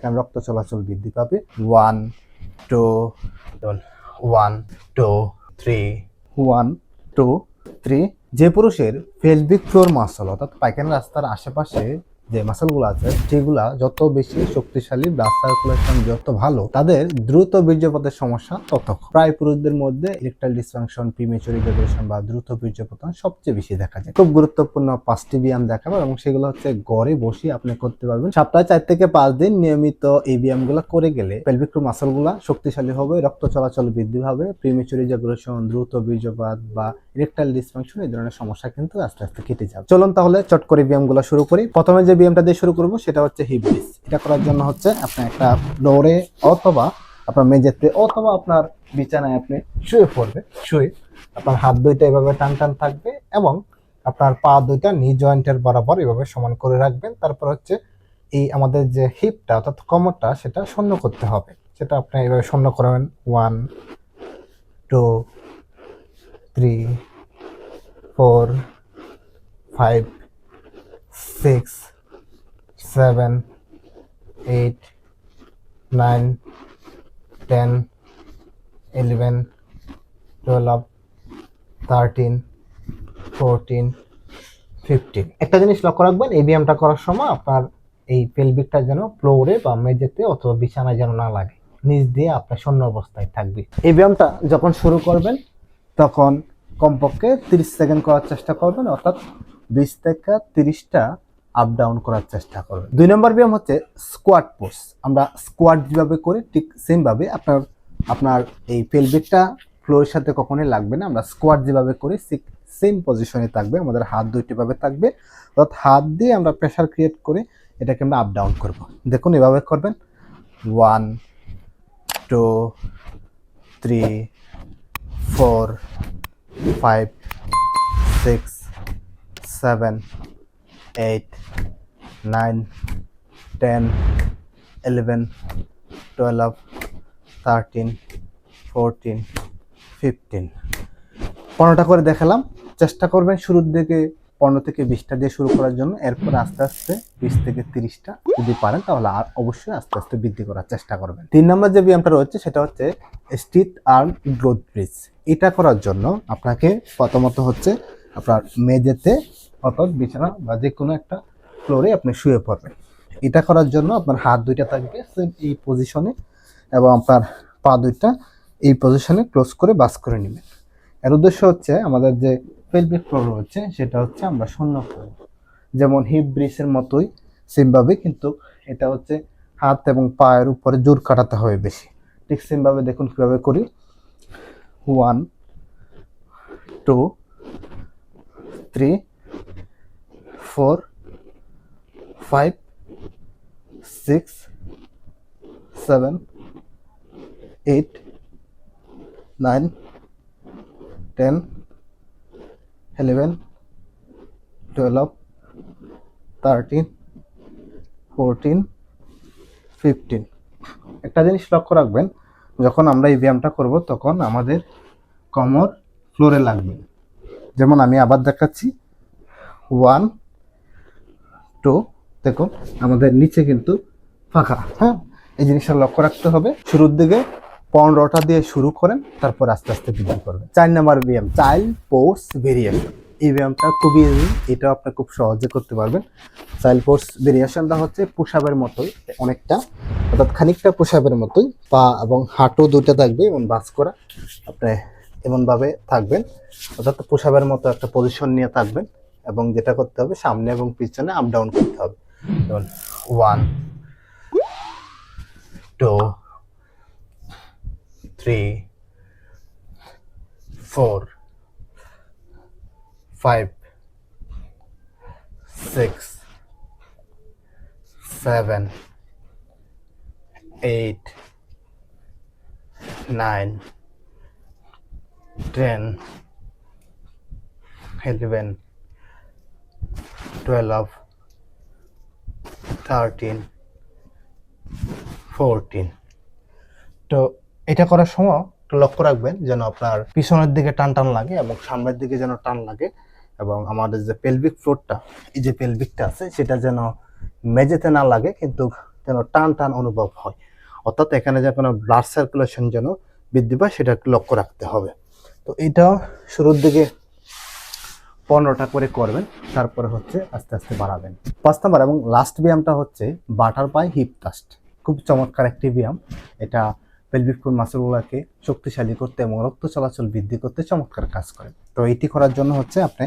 কারণ রক্ত চলাচল বৃদ্ধি পাবে। One two one two three one two three যে পুরুষের পেলভিক ফ্লোর মাসল অর্থাৎ পায়খানা রাস্তার আশেপাশে যে মাসলগুলো আছে সেগুলা যত বেশি শক্তিশালী ব্লাড সার্কুলেশন যত ভালো, তাদের দ্রুত বীর্যপাতের সমস্যা তত প্রায় পুরুষদের মধ্যে ইলেকট্রাল ডিসফাংশন প্রিমেচুর বা দ্রুত বীর্যপতন সবচেয়ে বেশি দেখা যায়। খুব গুরুত্বপূর্ণ পাঁচটি ব্যায়াম দেখাবো এবং সেগুলো হচ্ছে ঘরে বসে আপনি করতে পারবেন। সপ্তাহে চার থেকে পাঁচ দিন নিয়মিত এই ব্যায়ামগুলো করে গেলে পেলভিক মাসলগুলা শক্তিশালী হবে, রক্ত চলাচল বৃদ্ধি হবে প্রিমেচুর ইজাকুলেশন দ্রুত বীর্যপাত বা ইরেকটাইল ডিসফাংশন এই ধরনের সমস্যা কিন্তু আস্তে আস্তে কেটে যাবে। চলুন তাহলে চট করে ব্যায়ামগুলো শুরু করি। প্রথমে যে ব্যায়ামটা দিয়ে শুরু করব, সেটা হচ্ছে হিপ ব্রিজ এটা করার জন্য হচ্ছে আপনি একটা ফ্লোরে অথবা আপনার মেঝেতে অথবা আপনার বিছানায় আপনি শুয়ে পড়বে, শুয়ে আপনার হাত দুইটা এভাবে টান টান থাকবে এবং আপনার পা দুইটা নি জয়েন্টের বরাবর এভাবে সমান করে রাখবেন। তারপর হচ্ছে এই আমাদের যে হিপটা অর্থাৎ কোমরটা, সেটা শূন্য করতে হবে। সেটা আপনি এভাবে শূন্য করবেন one two three four five six seven eight nine ten eleven twelve thirteen fourteen fifteen একটা জিনিস লক্ষ্য রাখবেন এই ব্যায়ামটা করার সময় আপনার এই পেলভিকটা যেন ফ্লোরে বা মেঝেতে অথবা বিছানায় যেন না লাগে। নিচ দিয়ে আপনার শূন্য অবস্থায় থাকবে। এই ব্যায়ামটা যখন শুরু করবেন, তখন কমপক্ষে তিরিশ সেকেন্ড করার চেষ্টা করবেন, অর্থাৎ বিশ থেকে তিরিশটা আপ ডাউন করার চেষ্টা করবেন দুই নম্বর ব্যায়াম হচ্ছে স্কোয়াট পোজ আমরা স্কোয়াট যেভাবে করি, ঠিক সেমভাবে আপনার আপনার এই পেলভিকটা ফ্লোরের সাথে কখনোই লাগবে না। আমরা স্কোয়াট যেভাবে করি সেম পজিশনে থাকবে। আমাদের হাত দুইটি ভাবে থাকবে। অর্থাৎ হাত দিয়ে আমরা প্রেশার ক্রিয়েট করে এটাকে আমরা আপ ডাউন করব। দেখুন এভাবে করবেন। One two three four five six seven eight nine ten eleven twelve thirteen fourteen fifteen পনেরোটা করে দেখালাম। চেষ্টা করবেন শুরুর দিকে পনেরো থেকে বিশটা দিয়ে শুরু করার জন্য। এরপর আস্তে আস্তে বিশ থেকে তিরিশটা যদি পারেন, তাহলে আর অবশ্যই আস্তে আস্তে বৃদ্ধি করার চেষ্টা করবেন। তিন নম্বর যে ব্যায়ামটা রয়েছে, সেটা হচ্ছে স্টিথ আর্ম গ্রোথ ব্রিজ। এটা করার জন্য আপনাকে প্রথমত হচ্ছে আপনার মেঝেতে অর্থাৎ বিছানা বা যে কোনো একটা ফ্লোরে আপনি শুয়ে পড়বেন। এটা করার জন্য আপনার হাত দুইটা থাকবে same এই পজিশনে এবং আপনার পা দুইটা এই পজিশনে ক্লোজ করে বাস করে নেবেন। এর উদ্দেশ্য হচ্ছে আমাদের যে পেলভিক ফ্লোর রয়েছে, সেটা হচ্ছে আমরা শূন্য করব যেমন হিপ ব্রিজের মতোই সেমভাবে কিন্তু এটা হচ্ছে হাত এবং পায়ের উপরে জোর কাটাতে হবে বেশি। ঠিক সেমভাবে দেখুন কীভাবে করি। One two three four, five, six, seven, eight, nine, ten, eleven, twelve, thirteen, fourteen, fifteen. একটা জিনিস লক্ষ্য রাখবেন, যখন আমরা এই ব্যায়ামটা করব, তখন আমাদের কোমর ফ্লোরে লাগবে। যেমন আমি আবার দেখাচ্ছি, ওয়ান টু দেখুন আমাদের নিচে কিন্তু ফাঁকা। হ্যাঁ এই জিনিসটা লক্ষ্য রাখতে হবে। শুরুর দিকে পনেরোটা দিয়ে শুরু করেন, তারপর আস্তে আস্তে বৃদ্ধি করবেন। চার নাম্বার ব্যায়াম চাইল্ড পোর্স ভেরিয়েশন এই ব্যায়ামটা খুবই ইজি এটাও আপনি খুব সহজে করতে পারবেন। চাইল্ড পোর্স ভেরিয়েশনটা হচ্ছে পুষাবের মতোই, অনেকটা, অর্থাৎ খানিকটা পুষাবের মতোই, পা এবং হাঁটু দুইটা থাকবে এবং বাস করা। আপনি এমনভাবে থাকবেন, অর্থাৎ পুষাবের মতো একটা পজিশন নিয়ে থাকবেন। এবং যেটা করতে হবে, সামনে এবং পিছনে আপ ডাউন করতে হবে। যেমন one two three four five six seven eight nine ten eleven twelve thirteen fourteen তো এটা করার সময় একটু লক্ষ্য রাখবেন যেন আপনার পিছনের দিকে টান টান লাগে এবং সামনের দিকে যেন টান লাগে এবং আমাদের যে পেলভিক ফ্লোরটা এই যে পেলভিকটা আছে, সেটা যেন মেঝেতে না লাগে কিন্তু যেন টান টান অনুভব হয়। অর্থাৎ এখানে যে কোনো ব্লাড সার্কুলেশন যেন বৃদ্ধি পায়, সেটা লক্ষ্য রাখতে হবে। তো এটা শুরুর দিকে পনেরোটা করে করবেন, তারপরে হচ্ছে আস্তে আস্তে বাড়াবেন। পাঁচ নাম্বার এবং লাস্ট ব্যায়ামটা হচ্ছে বাটারফ্লাই হিপ টাস্ট খুব চমৎকার একটি ব্যায়াম। এটা পেলভিক ফ্লোর মাসলগুলোকে শক্তিশালী করতে এবং রক্ত চলাচল বৃদ্ধি করতে চমৎকার কাজ করে। তো এটি করার জন্য হচ্ছে আপনি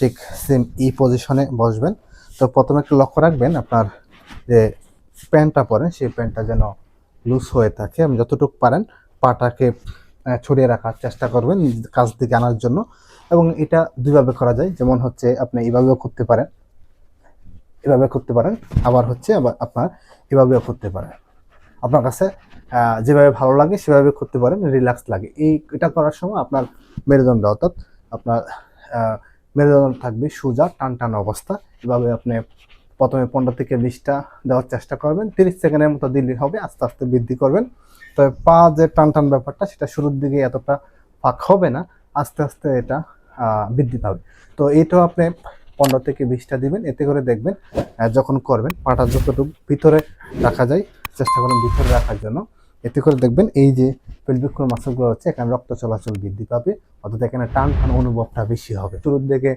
ঠিক সেম ই পজিশনে বসবেন। তো প্রথমে একটু লক্ষ্য রাখবেন আপনার যে প্যান্টটা পরেন সেই প্যান্টটা যেন লুজ হয়ে থাকে। আপনি যতটুকু পারেন, পাটাকে ছড়িয়ে রাখার চেষ্টা করবেন কাজ দিকে আনার জন্য। এবং এটা দুইভাবে করা যায়। যেমন হচ্ছে আপনি এইভাবেও করতে পারেন। এভাবে করতে পারেন। আবার হচ্ছে আবার আপনার এভাবেও করতে পারেন। আপনার কাছে যেভাবে ভালো লাগে সেভাবে করতে পারেন, রিল্যাক্স লাগে। এই, এটা করার সময় আপনার মেরুদণ্ড, অর্থাৎ আপনার মেরুদণ্ড থাকবে, সোজা টান টান অবস্থা। এভাবে আপনি প্রথমে পনেরো থেকে বিশটা দেওয়ার চেষ্টা করবেন। তিরিশ সেকেন্ডের মতো দিল্লি হবে, আস্তে আস্তে বৃদ্ধি করবেন। তবে পা যে টান টান ব্যাপারটা, সেটা শুরুর দিকে এতটা ফাঁক হবে না। আস্তে আস্তে এটা বৃদ্ধি পাবে। তো এইটাও আপনি পনেরো থেকে বিশটা দিবেন, এতে করে দেখবেন যখন করবেন, পাটা যতটুকু ভিতরে রাখা যায়, চেষ্টা করবেন ভিতরে রাখার জন্য। এতে করে দেখবেন এই যে পেলভিক ফ্লোর মাসলগুলো হচ্ছে এখানে রক্ত চলাচল বৃদ্ধি পাবে। অর্থাৎ এখানে টান টান অনুভবটা বেশি হবে। শুরুর দিকে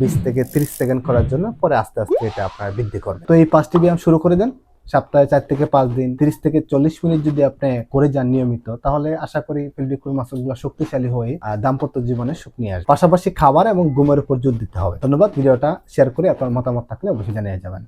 বিশ থেকে তিরিশ সেকেন্ড করার জন্য, পরে আস্তে আস্তে এটা আপনার বৃদ্ধি করবে। তো এই পাঁচটি ব্যায়াম শুরু করে দেন। সপ্তাহে চার থেকে পাঁচ দিন, তিরিশ থেকে চল্লিশ মিনিট যদি আপনি করে যান নিয়মিত, তাহলে আশা করি পেলভিক মাসল মাসলগুলো শক্তিশালী হয়ে দাম্পত্য জীবনে সুখ নিয়ে আসবে। পাশাপাশি খাবার এবং ঘুমের উপর জোর দিতে হবে। ধন্যবাদ। ভিডিওটা শেয়ার করে আপনার মতামত থাকলে অবশ্যই জানিয়ে যাবেন।